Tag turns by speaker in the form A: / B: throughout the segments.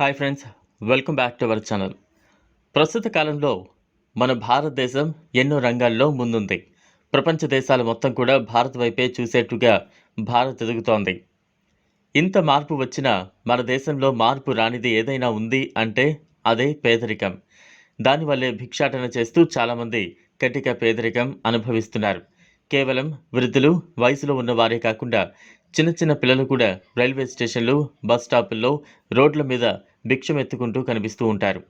A: Hi friends welcome back to our channel ప్రస్తుత కాలంలో మన భారతదేశం ఎన్నో రంగాల్లో ముందుంది. ప్రపంచ దేశాలు మొత్తం కూడా భారత్ వైపే చూసేట్టుగా భారత్ ఎదుగుతోంది ఇంత మార్పు వచ్చినా మన దేశంలో మార్పు రానిది ఏదైనా ఉంది అంటే అదే పేదరికం. దానివల్లే భిక్షాటన చేస్తూ చాలామంది కటిక పేదరికం అనుభవిస్తున్నారు. కేవలం వృద్ధులు వయసులో ఉన్నవారే కాకుండా చిన్న చిన్న పిల్లలు కూడా రైల్వే స్టేషన్లు బస్ స్టాపుల్లో రోడ్ల మీద భిక్షమెత్తుకుంటూ కనిపిస్తూ ఉంటారు.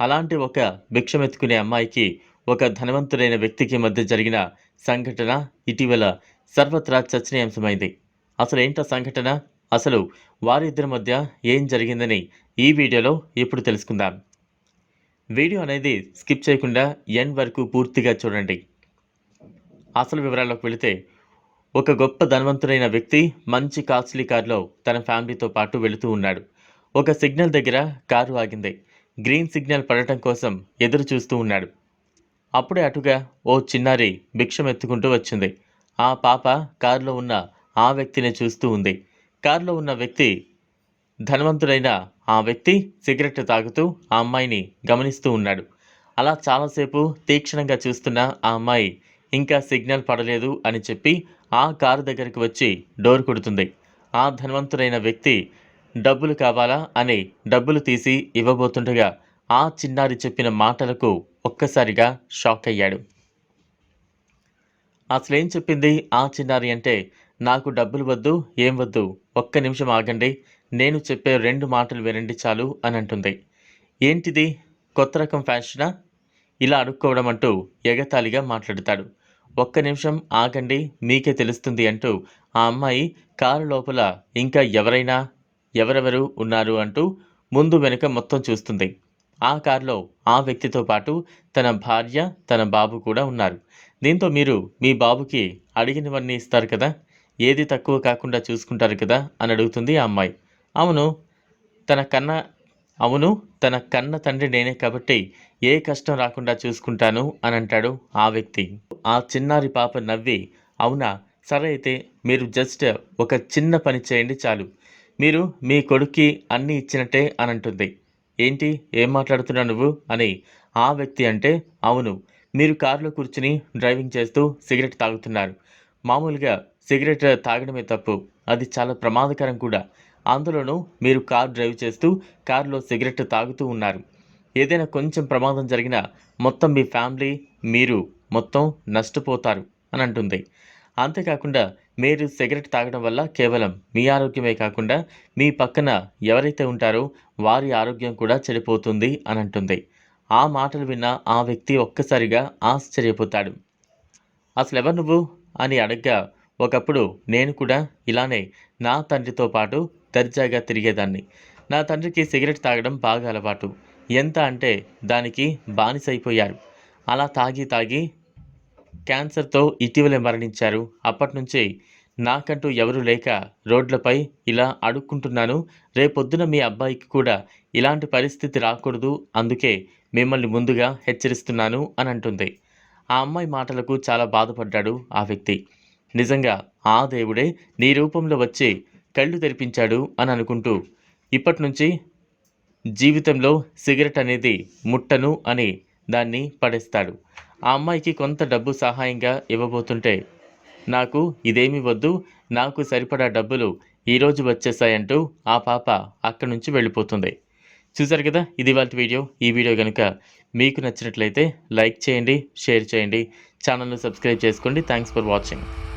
A: అలాంటి ఒక భిక్షమెత్తుకునే అమ్మాయికి ఒక ధనవంతుడైన వ్యక్తికి మధ్య జరిగిన సంఘటన ఇటీవల సర్వత్రా చర్చనీయాంశమైంది. అసలు ఏంటో సంఘటన? అసలు వారిద్దరి మధ్య ఏం జరిగిందని ఈ వీడియోలో ఇప్పుడు తెలుసుకుందాం. వీడియో అనేది స్కిప్ చేయకుండా ఎన్ వరకు పూర్తిగా చూడండి. అసలు వివరాల్లోకి వెళితే ఒక గొప్ప ధనవంతుడైన వ్యక్తి మంచి కాస్ట్లీ కారులో తన ఫ్యామిలీతో పాటు వెళుతూ ఉన్నాడు. ఒక సిగ్నల్ దగ్గర కారు ఆగింది. గ్రీన్ సిగ్నల్ పడటం కోసం ఎదురు చూస్తూ ఉన్నాడు. అప్పుడే అటుగా ఓ చిన్నారి భిక్షం ఎత్తుకుంటూ వచ్చింది. ఆ పాప కారులో ఉన్న ఆ వ్యక్తిని చూస్తూ ఉంది. కారులో ఉన్న వ్యక్తి ధనవంతుడైన ఆ వ్యక్తి సిగరెట్ తాగుతూ ఆ అమ్మాయిని గమనిస్తూ ఉన్నాడు. అలా చాలాసేపు తీక్షణంగా చూస్తున్న ఆ అమ్మాయి ఇంకా సిగ్నల్ పడలేదు అని చెప్పి ఆ కారు దగ్గరికి వచ్చి డోర్ కొడుతుంది. ఆ ధనవంతుడైన వ్యక్తి డబ్బులు కావాలా? అని డబ్బులు తీసి ఇవ్వబోతుండగా ఆ చిన్నారి చెప్పిన మాటలకు ఒక్కసారిగా షాక్ అయ్యాడు. అసలేం చెప్పింది ఆ చిన్నారి అంటే నాకు డబ్బులు వద్దు ఏం వద్దు ఒక్క నిమిషం ఆగండి నేను చెప్పే రెండు మాటలు వినండి చాలు అని అంటుంది. ఏంటిది? కొత్త రకం ఫ్యాషనా? ఇలా అడుక్కోవడం అంటూ ఎగతాళిగా మాట్లాడతాడు. ఒక్క నిమిషం ఆగండి మీకే తెలుస్తుంది అంటూ ఆ అమ్మాయి కారు లోపల ఇంకా ఎవరైనా ఎవరెవరు ఉన్నారు అంటూ ముందు వెనుక మొత్తం చూస్తుంది. ఆ కారులో ఆ వ్యక్తితో పాటు తన భార్య తన బాబు కూడా ఉన్నారు. దీంతో మీరు మీ బాబుకి అడిగినవన్నీ ఇస్తారు కదా? ఏది తక్కువ కాకుండా చూసుకుంటారు కదా? అని అడుగుతుంది ఆ అమ్మాయి. అవును తన కన్న అవును తన కన్న తండ్రి నేనే కాబట్టి ఏ కష్టం రాకుండా చూసుకుంటాను అని అంటాడు ఆ వ్యక్తి. ఆ చిన్నారి పాప నవ్వి అవునా? సరే అయితే మీరు జస్ట్ ఒక చిన్న పని చేయండి చాలు. మీరు మీ కొడుక్కి అన్నీ ఇచ్చినట్టే అని అంటుంది. ఏంటి? ఏం మాట్లాడుతున్నావు నువ్వు? అని ఆ వ్యక్తి అంటే అవును మీరు కారులో కూర్చుని డ్రైవింగ్ చేస్తూ సిగరెట్ తాగుతున్నారు. మామూలుగా సిగరెట్ తాగడమే తప్పు. అది చాలా ప్రమాదకరం కూడా. అందులోనూ మీరు కార్ డ్రైవ్ చేస్తూ కారులో సిగరెట్ తాగుతూ ఉన్నారు. ఏదైనా కొంచెం ప్రమాదం జరిగినా మొత్తం మీ ఫ్యామిలీ మీరు మొత్తం నష్టపోతారు అని అంటుంది. అంతేకాకుండా మీరు సిగరెట్ తాగడం వల్ల కేవలం మీ ఆరోగ్యమే కాకుండా మీ పక్కన ఎవరైతే ఉంటారో వారి ఆరోగ్యం కూడా చెడిపోతుంది అని అంటుంది. ఆ మాటలు విన్న ఆ వ్యక్తి ఒక్కసారిగా ఆశ్చర్యపోతాడు. అసలు ఎవరు నువ్వు? అని అడగ్గా ఒకప్పుడు నేను కూడా ఇలానే నా తండ్రితో పాటు దర్జాగా తిరిగేదాన్ని. నా తండ్రికి సిగరెట్ తాగడం బాగా అలవాటు. ఎంత అంటే దానికి బానిసైపోయారు. అలా తాగి తాగి క్యాన్సర్తో ఇటీవలే మరణించారు. అప్పటి నుంచి నాకంటూ ఎవరు లేక రోడ్లపై ఇలా అడుక్కుంటున్నాను. రేపొద్దున మీ అబ్బాయికి కూడా ఇలాంటి పరిస్థితి రాకూడదు. అందుకే మిమ్మల్ని ముందుగా హెచ్చరిస్తున్నాను అని అంటుంది ఆ అమ్మాయి మాటలకు చాలా బాధపడ్డాడు ఆ వ్యక్తి. నిజంగా ఆ దేవుడే నీ రూపంలో వచ్చి కళ్ళు తెరిపించాడు అని అనుకుంటూ ఇప్పటి నుంచి జీవితంలో సిగరెట్ అనేది ముట్టను అని దాన్ని పడేస్తాడు. ఆ అమ్మాయికి కొంత డబ్బు సహాయంగా ఇవ్వబోతుంటే నాకు ఇదేమి వద్దు నాకు సరిపడా డబ్బులు ఈరోజు వచ్చేసాయంటూ ఆ పాప అక్కడి నుంచి వెళ్ళిపోతుంది. చూసారు కదా ఇది వాళ్ళ వీడియో. ఈ వీడియో కనుక మీకు నచ్చినట్లయితే లైక్ చేయండి షేర్ చేయండి ఛానల్ను సబ్స్క్రైబ్ చేసుకోండి. Thanks for watching